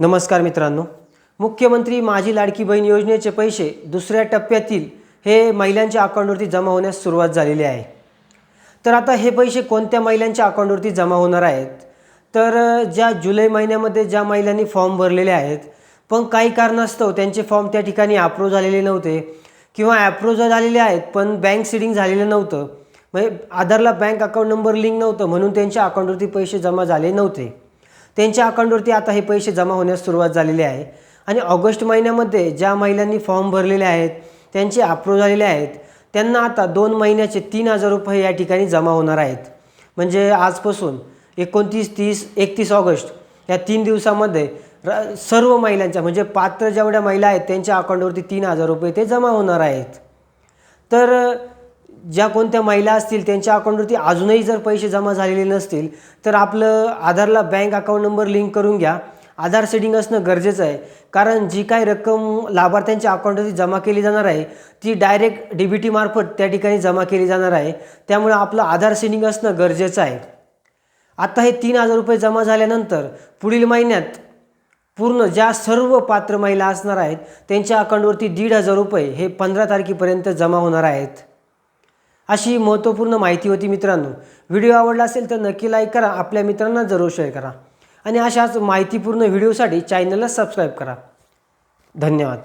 नमस्कार मित्रांनो. मुख्यमंत्री माझी लाडकी बहीण योजनेचे पैसे दुसऱ्या टप्प्यातील हे महिलांच्या अकाउंटवरती जमा होण्यास सुरुवात झालेली आहे. तर आता हे पैसे कोणत्या महिलांच्या अकाउंटवरती जमा होणार आहेत? तर ज्या जुलै महिन्यामध्ये ज्या महिलांनी फॉर्म भरलेले आहेत पण काही कारणास्तव त्यांचे फॉर्म त्या ठिकाणी अप्रूव्ह झालेले नव्हते किंवा ॲप्रूव्ह झालेले आहेत पण बँक सिडिंग झालेलं नव्हतं. म्हणजे आधारला बँक अकाउंट नंबर लिंक नव्हतं म्हणून त्यांच्या अकाउंटवरती पैसे जमा झाले नव्हते. त्यांच्या अकाउंटवरती आता हे पैसे जमा होण्यास सुरुवात झालेली आहे. आणि ऑगस्ट महिन्यामध्ये ज्या महिलांनी फॉर्म भरलेले आहेत त्यांचे अप्रूव्ह झालेले आहेत त्यांना आता दोन महिन्याचे तीन हजार रुपये या ठिकाणी जमा होणार आहेत. म्हणजे आजपासून एकोणतीस तीस एकतीस ऑगस्ट या तीन दिवसामध्ये र सर्व महिलांच्या म्हणजे पात्र जेवढ्या महिला आहेत त्यांच्या अकाउंटवरती तीन हजार रुपये ते जमा होणार आहेत. तर ज्या कोणत्या महिला असतील त्यांच्या अकाउंटवरती अजूनही जर पैसे जमा झालेले नसतील तर आपलं आधारला बँक अकाउंट नंबर लिंक करून घ्या. आधार सेटिंग असणं गरजेचं आहे. कारण जी काही रक्कम लाभार्थ्यांच्या अकाउंटवरती जमा केली जाणार आहे ती डायरेक्ट डी बी टीमार्फत त्या ठिकाणी जमा केली जाणार आहे. त्यामुळे आपलं आधार सेटिंग असणं गरजेचं आहे. आत्ता हे तीन हजार रुपये जमा झाल्यानंतर पुढील महिन्यात पूर्ण ज्या सर्व पात्र महिला असणार आहेत त्यांच्या अकाउंटवरती दीड हजार रुपये हे पंधरा तारखेपर्यंत जमा होणार आहेत. अशी महत्त्वपूर्ण माहिती होती मित्रांनो. व्हिडिओ आवडला असेल तर नक्की लाईक करा. आपल्या मित्रांना जरूर शेअर करा. आणि अशाच माहितीपूर्ण व्हिडिओसाठी चॅनलला सबस्क्राईब करा. धन्यवाद.